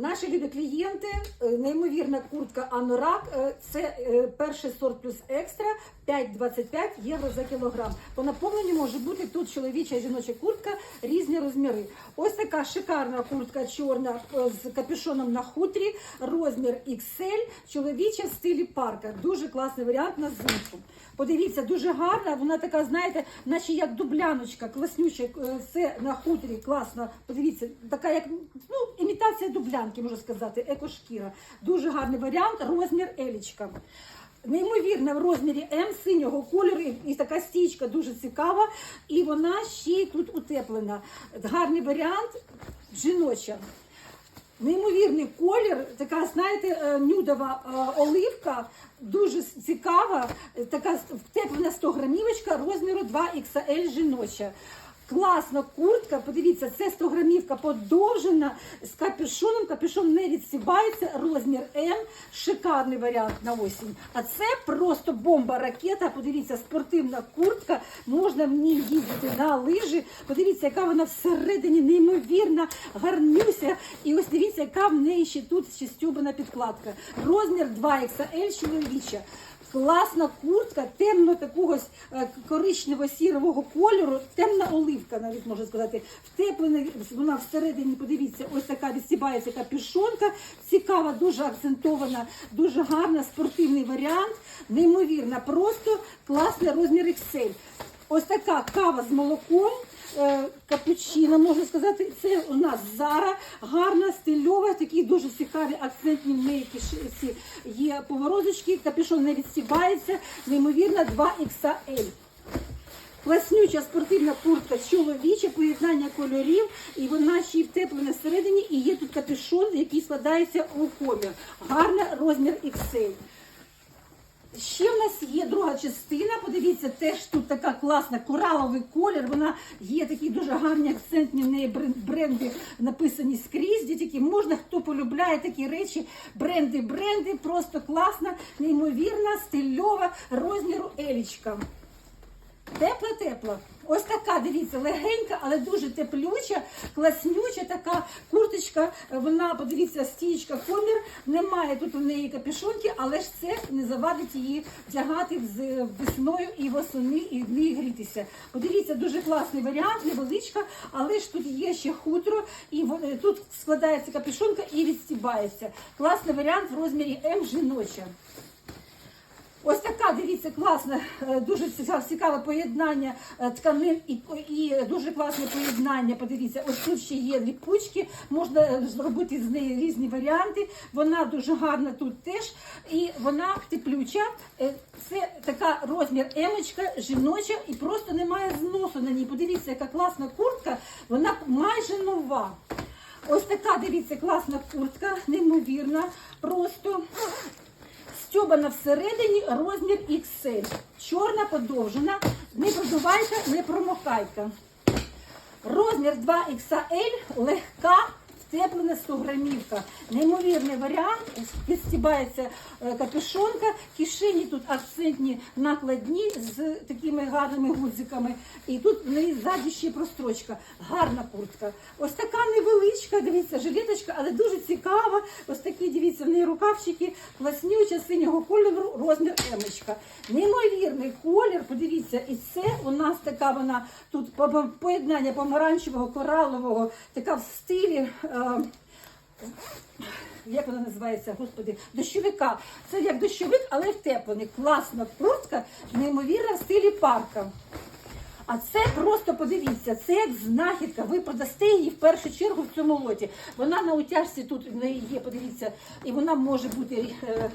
Наші любі клієнти, е, неймовірна куртка Анорак. е, Це е, перший сорт плюс екстра 5,25 євро за кілограм. По наповненню може бути тут чоловіча і жіноча куртка, різні розміри. Ось така шикарна куртка чорна з капюшоном на хутрі, розмір XL, чоловіча в стилі парка. Дуже класний варіант на зимку. Подивіться, дуже гарна. Вона така, знаєте, наче як дубляночка, класнюча. Е, Це на хутрі, класно. Подивіться, така як ну, імітація дублянки, можна сказати, екошкіра. Дуже гарний варіант, розмір елічка. Неймовірна в розмірі М синього кольору і- така стічка дуже цікава. І вона ще й тут утеплена. Гарний варіант жіноча. Неймовірний колір, така, знаєте, е, нюдова е, оливка, дуже цікава, така втеплена 100 грамівочка розміру 2XL жіноча. Класна куртка, подивіться, це 100 грамівка подовжена з капюшоном. Капюшон не відсібається, розмір М, шикарний варіант на осінь. А це просто бомба ракета. Подивіться, спортивна куртка, можна в ній їздити на лижі. Подивіться, яка вона всередині неймовірна, гарнюся. І ось дивіться, яка в неї ще тут ще стюбана підкладка. Розмір 2XL чоловіча. Класна куртка, темно такого е, коричнево-сірого кольору, темна оливка, навіть можна сказати. Втеплена вона всередині, подивіться, ось така відсібається капюшонка. Цікава, дуже акцентована, дуже гарна, спортивний варіант. Неймовірна, просто класний розмір XL. Ось така кава з молоком. Е, Капучино, можна сказати, це у нас Зара, гарна, стильова, такі дуже цікаві акцентні ці є поворозочки, капюшон не відсібається, неймовірно 2XL. Класнюча спортивна куртка чоловіча, поєднання кольорів, і вона ще й втеплена всередині, і є тут капюшон, який складається у комір. Гарна розмір XL. Ще в нас є друга частина. Подивіться, теж тут така класна кораловий колір. Вона є такі дуже гарні акцентні в неї брен- бренди написані скрізь. Де можна, хто полюбляє такі речі, бренди, бренди, просто класна, неймовірна, стильова розміру елічка. Тепла, тепла. Ось така, дивіться, легенька, але дуже теплюча, класнюча така курточка. Вона, подивіться, стічка, комір. Немає тут у неї капюшонки, але ж це не завадить її вдягати з весною і восени, і в ній грітися. Подивіться, дуже класний варіант, невеличка, але ж тут є ще хутро, і вон- тут складається капюшонка і відстібається. Класний варіант в розмірі М жіноча. Дивіться, класне, е, дуже цікаве, поєднання е, тканин і, і дуже класне поєднання. Подивіться, ось тут ще є ліпучки, можна зробити з неї різні варіанти. Вона дуже гарна тут теж. І вона теплюча. Е, Це така розмір емочка, жіноча, і просто немає зносу на ній. Подивіться, яка класна куртка, вона майже нова. Ось така, дивіться, класна куртка, неймовірна, просто. Стьобана всередині розмір XL. Чорна подовжена, не продувайка, не промокайка. Розмір 2XL, легка, втеплена 100 грамівка. Неймовірний варіант, підстібається е, капюшонка, кишені тут акцентні накладні з такими гарними гудзиками. І тут в неї ззаді ще прострочка. Гарна куртка. Ось така невеличка, дивіться, жилеточка, але дуже цікава. Ось такі, дивіться, в неї рукавчики, класнюча синього кольору, розмір емочка. Неймовірний колір, подивіться, і це у нас така вона тут по- по- поєднання помаранчевого, коралового, така в стилі. Е, як вона називається, господи, дощовика. Це як дощовик, але втеплений. Класна куртка, неймовірна в стилі парка. А це просто подивіться, це як знахідка. Ви продасте її в першу чергу в цьому лоті. Вона на утяжці тут в неї є, подивіться, і вона може бути е,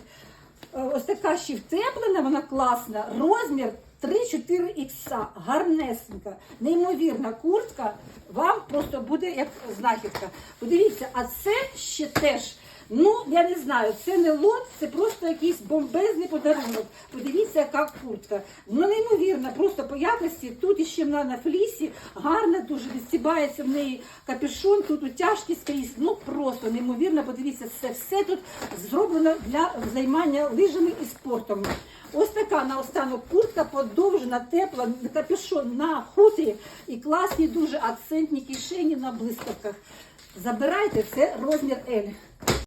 е, ось така ще втеплена, вона класна. Розмір 3-4 ікса, гарнесенька, неймовірна куртка. Вам просто буде як знахідка. Подивіться, а це ще теж. Ну, я не знаю, це не лот, це просто якийсь бомбезний подарунок. Подивіться, яка куртка. Ну, неймовірна, просто по якості. Тут іще вона на флісі, гарна, дуже відстібається в неї капюшон, тут утяжки скрізь. Ну просто неймовірно, подивіться, це все тут зроблено для займання лижами і спортом. Ось така наостанок куртка подовжена, тепла, капюшон на хутрі і класні дуже акцентні кишені на блискавках. Забирайте, це розмір L.